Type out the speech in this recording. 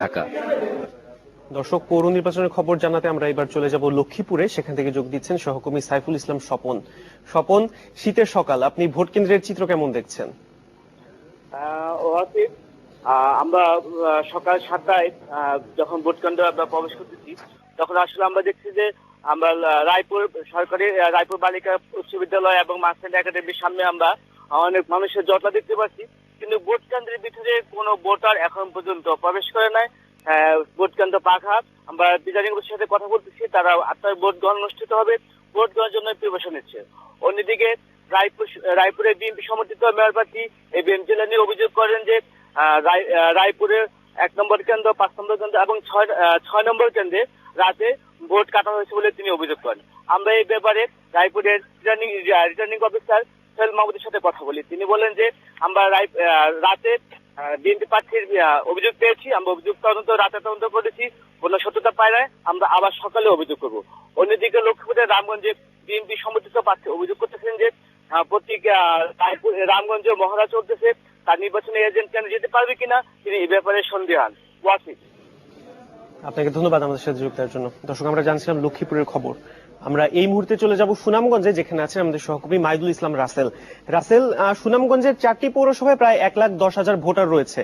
ঢাকা। দর্শক পৌর নির্বাচনের খবর জানাতে আমরা এবার চলে যাব লক্ষ্মীপুরে। সেখান থেকে যোগ দিচ্ছেন সহকর্মী সাইফুল ইসলাম স্বপন। স্বপন শীতের সকাল আপনি ভোট কেন্দ্রের চিত্র কেমন দেখছেন? আহ, আমরা আহ, সকাল সাতটায় আহ, যখন ভোট কেন্দ্রে আমরা প্রবেশ করতেছি তখন আসলে আমরা দেখছি যে আমরা রায়পুর সরকারি রায়পুর বালিকা উচ্চ বিদ্যালয় এবং মাস্টার একাডেমির সামনে আমরা অনেক মানুষের জটলা দেখতে পাচ্ছি। কিন্তু ভোট কেন্দ্রের ভিতরে কোনো ভোটার এখন পর্যন্ত প্রবেশ করে নাই। ভোট কেন্দ্র পাখা, আমরা রিটার্নিং সাথে কথা বলতেছি, তারা আটটায় ভোট গ্রহণ অনুষ্ঠিত হবে, ভোট গ্রহণের জন্য প্রিপারেশন নিচ্ছে। অন্যদিকে রায়পুর রায়পুরের বিএনপি সমর্থিত মেয়র প্রার্থী এই বিএনপি নিয়ে অভিযোগ করেন যে রায়পুরের এক নম্বর কেন্দ্র, পাঁচ নম্বর কেন্দ্র এবং ছয় ছয় নম্বর কেন্দ্রে রাতে ভোট কাটা হয়েছে বলে তিনি অভিযোগ করেন। আমরা এই ব্যাপারে রায়পুরের রিটার্নিং রিটার্নিং অফিসার সোহেল মাহমুদের সাথে কথা বলি। তিনি বলেন যে, আমরা রাতে বিএনপি প্রার্থীর অভিযোগ পেয়েছি, আমরা অভিযোগ তদন্ত, রাতে তদন্ত করেছি, কোনো সত্যতা পাই নাই, আমরা আবার সকালে অভিযোগ করব। অন্যদিকে লক্ষ্মীপুরের রামগঞ্জে বিএনপি সমর্থিত প্রার্থী অভিযোগ করতেছেন যে রায়পুর, রামগঞ্জে মহড়া চলতেছে, তার নির্বাচনী এজেন্ট কেন যেতে পারবে কিনা, তিনি এই ব্যাপারে সন্দেহান ওয়াসিফ আপনাকে ধন্যবাদ আমাদের সাথে যোগ দেওয়ার জন্য। দর্শক, আমরা জানছিলাম লক্ষ্মীপুরের খবর। আমরা এই মুহূর্তে চলে যাব সুনামগঞ্জে, যেখানে আছেন আমাদের সহকর্মী মাইদুল ইসলাম রাসেল। রাসেল সুনামগঞ্জের চারটি পৌরসভায় প্রায় এক লাখ দশ হাজার ভোটার রয়েছে।